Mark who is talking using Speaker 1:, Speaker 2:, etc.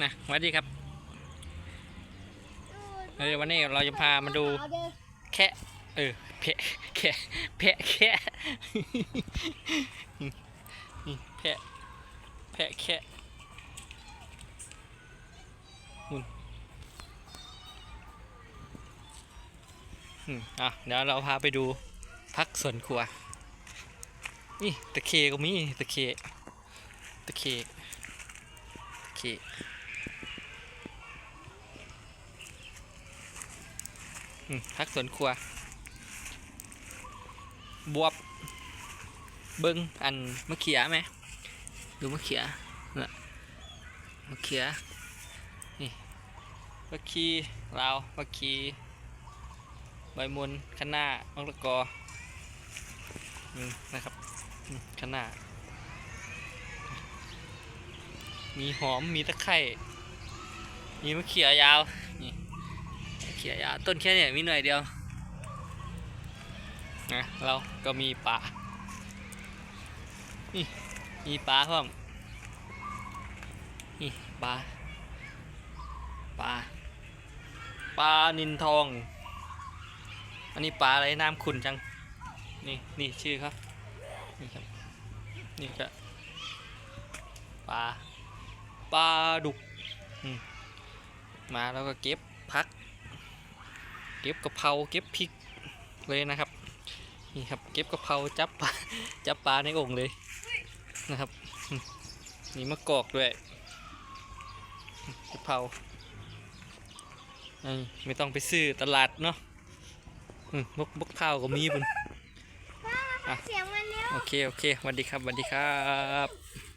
Speaker 1: นะสวัสดีครับเออวันนี้เราจะพามาดูแค่เออแพะแค่แพะแค่แพะแพะแค่หุ่นอะเดี๋ยวเราพาไปดูพักสวนครัว นี่ตะเคก็มีตะเคตะเคตะเคอืม พักสวนครัว บวบ เบิ้งอันมะเขียไหมดูมะเขียนะมะเขียนี่มะขีลาวมะขีใบมุนคะน้ามะละกอนะครับอืมคะน้า มีหอมมีตะไคร่มีมะเขียยาว ขียยาต้นแค่เนี่ยมีหน่อยเดียวนะเราก็มีปลานี่มีปลาเพิ่มนี่ปลาปลาปลานินทอง อันนี้ปลาอะไรน้ำขุนจัง นี่นี่ชื่อครับ นี่ครับ นี่ก็ปลาปลาดุกมาแล้วก็เก็บพัก เก็บกะเพราเก็บพริกเลยนะครับนี่ครับเก็บกะเพราจับปลาจับปลาในโอ่งเลยนะครับอืมนี่มะกอกด้วยอืมกะเพรานี่ไม่ต้องไปซื้อตลาดเนาะอืมมกมกเผาวก็มีบุญ
Speaker 2: เสียงมันเร็ว
Speaker 1: โอเค โอเคสวัสดีครับสวัสดีครับ